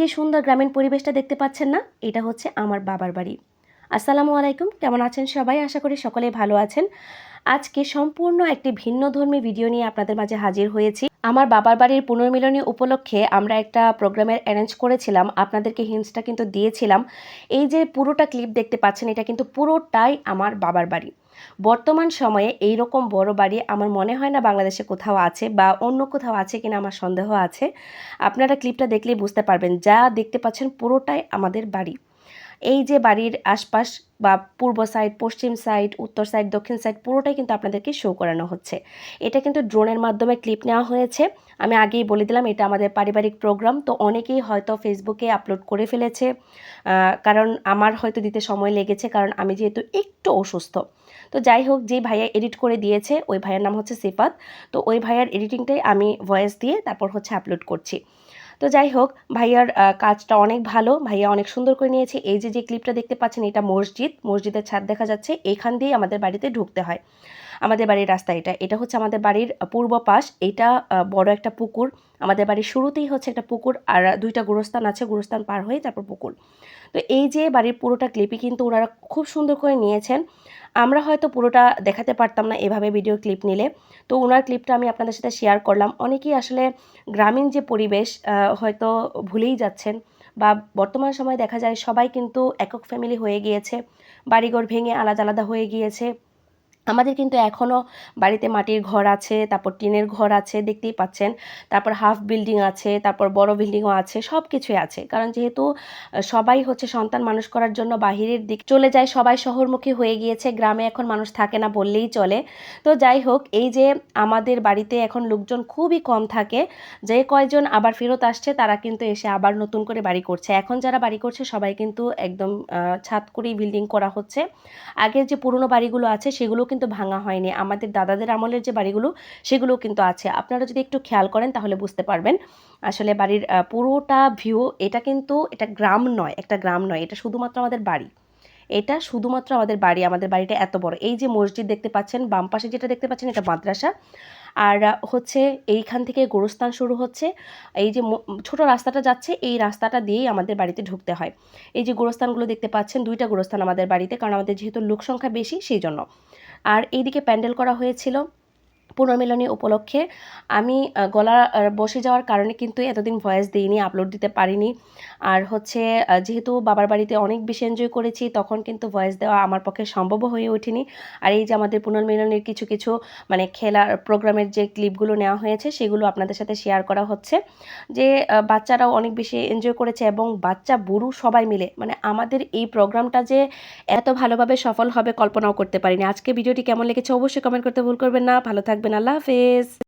যে সুন্দর গ্রামীণ পরিবেশটা দেখতে পাচ্ছেন না, এটা হচ্ছে আমার বাবার বাড়ি। আসসালামু আলাইকুম, কেমন আছেন সবাই? আশা করি সকলে ভালো আছেন। আজকে সম্পূর্ণ একটি ভিন্ন ধর্মী ভিডিও নিয়ে আপনাদের মাঝে হাজির হয়েছি। আমার বাবার বাড়ির পুনর্মিলনী উপলক্ষে আমরা একটা প্রোগ্রামের অ্যারেঞ্জ করেছিলাম। আপনাদেরকে হিন্টসটা কিন্তু দিয়েছিলাম। এই যে পুরোটা ক্লিপ দেখতে পাচ্ছেন, এটা কিন্তু পুরোটাই আমার বাবার বাড়ি। বর্তমান সময়ে এই রকম বড় বাড়ি আমার মনে হয় না বাংলাদেশে কোথাও আছে বা অন্য কোথাও আছে কিনা আমার সন্দেহ আছে। আপনারা ক্লিপটা দেখলেই বুঝতে পারবেন। যা দেখতে পাচ্ছেন পুরোটাই আমাদের বাড়ি। এই যে বাড়ির আশপাশ বা পূর্ব সাইড পশ্চিম সাইড উত্তর সাইড দক্ষিণ সাইড পুরোটাই কিন্তু আপনাদেরকে শো করানো হচ্ছে। এটা কিন্তু ড্রোনের মাধ্যমে ক্লিপ নেওয়া হয়েছে। আমি আগেই বলে দিলাম, এটা আমাদের পারিবারিক প্রোগ্রাম তো অনেকেই হয়তো ফেসবুকে আপলোড করে ফেলেছে। কারণ আমার হয়তো দিতে সময় লেগেছে, কারণ আমি যেহেতু একটু অসুস্থ। তো যাই হোক যে ভাইয়া এডিট করে দিয়েছে, ওই ভাইয়ার নাম হচ্ছে সিফাত। তো ওই ভাইয়ার এডিটিংটাই আমি ভয়েস দিয়ে তারপর হচ্ছে আপলোড করছি। তো যাই হোক, ভাইয়ার কাজটা অনেক ভালো। ভাইয়া অনেক সুন্দর করে নিয়েছে। এই যে যে ক্লিপটা দেখতে পাচ্ছেন, এটা মসজিদ। মসজিদের ছাদ দেখা যাচ্ছে। এখান দিয়েই আমাদের বাড়িতে ঢুকতে হয়। আমাদের বাড়ির রাস্তা এটা। এটা হচ্ছে আমাদের বাড়ির পূর্ব পাশ। এটা বড় একটা পুকুর। আমাদের বাড়ির শুরুতেই হচ্ছে একটা পুকুর আর দুইটা গুরুস্থান আছে, গুরুস্থান পার হয়ে তারপর পুকুর। তো এই যে বাড়ির পুরোটা ক্লিপই কিন্তু ওনারা খুব সুন্দর করে নিয়েছেন। আমরা হয়তো পুরোটা দেখাতে পারতাম না এভাবে ভিডিও ক্লিপ নিলে। তো ওনার ক্লিপটা আমি আপনাদের সাথে শেয়ার করলাম। অনেকেই আসলে গ্রামীণ যে পরিবেশ হয়তো ভুলেই যাচ্ছেন বা বর্তমান সময় দেখা যায় সবাই কিন্তু একক ফ্যামিলি হয়ে গিয়েছে। বাড়িঘর ভেঙে আলাদা আলাদা হয়ে গিয়েছে। আমাদের কিন্তু এখনও বাড়িতে মাটির ঘর আছে, তারপর টিনের ঘর আছে, দেখতেই পাচ্ছেন। তারপর হাফ বিল্ডিং আছে, তারপর বড় বিল্ডিংও আছে সব কিছুই আছে। কারণ যেহেতু সবাই হচ্ছে সন্তান মানুষ করার জন্য বাহিরের দিক চলে যায়, সবাই শহরমুখী হয়ে গিয়েছে, গ্রামে এখন মানুষ থাকে না বললেই চলে। তো যাই হোক, এই যে আমাদের বাড়িতে এখন লোকজন খুবই কম থাকে, যে কয়জন আবার ফেরত আসছে, তারা কিন্তু এসে আবার নতুন করে বাড়ি করছে। এখন যারা বাড়ি করছে, সবাই কিন্তু একদম ছাদ করেই বিল্ডিং করা হচ্ছে। আগের যে পুরনো বাড়িগুলো আছে, সেগুলো কিন্তু ভাঙা হয়নি। আমাদের দাদাদের আমলের যে বাড়িগুলো সেগুলো কিন্তু আছে। আপনারা যদি একটু খেয়াল করেন, তাহলে বুঝতে পারবেন। আসলে বাড়ির পুরোটা ভিউ এটা কিন্তু এটা গ্রাম নয়, একটা গ্রাম নয়। এটা শুধুমাত্র আমাদের বাড়ি। এটা শুধুমাত্র আমাদের বাড়ি, আমাদের বাড়িটা এত বড়। এই যে মসজিদ দেখতে পাচ্ছেন, বাম পাশে যেটা দেখতে পাচ্ছেন, এটা মাদ্রাসা। আর হচ্ছে এইখান থেকে গোরস্থান শুরু হচ্ছে। এই যে ছোট রাস্তাটা যাচ্ছে, এই রাস্তাটা দিয়েই আমাদের বাড়িতে ঢুকতে হয়। এই যে গোরস্থানগুলো দেখতে পাচ্ছেন, দুইটা গোরস্থান আমাদের বাড়িতে। কারণ আমাদের যেহেতু লোক সংখ্যা বেশি, সেই জন্য। আর এইদিকে প্যান্ডেল করা হয়েছিল পুনর্মিলনী উপলক্ষে। আমি গলা বসে যাওয়ার কারণে কিন্তু এতদিন ভয়েস দিইনি, আপলোড দিতে পারিনি। আর হচ্ছে যেহেতু বাবার বাড়িতে অনেক বেশি এনজয় করেছি, তখন কিন্তু ভয়েস দেওয়া আমার পক্ষে সম্ভব হয়ে ওঠেনি। আর এই যে আমাদের পুনর্মিলনের কিছু কিছু মানে খেলার প্রোগ্রামের যে ক্লিপগুলো নেওয়া হয়েছে, সেগুলো আপনাদের সাথে শেয়ার করা হচ্ছে। যে বাচ্চারাও অনেক বেশি এনজয় করেছে এবং বাচ্চা, বুড়ো সবাই মিলে মানে আমাদের এই প্রোগ্রামটা যে এত ভালোভাবে সফল হবে, কল্পনাও করতে পারিনি। আজকে ভিডিওটি কেমন লেগেছে অবশ্যই কমেন্ট করতে ভুল করবেন না। ভালো থাকবেন, আল্লাহ হাফেজ।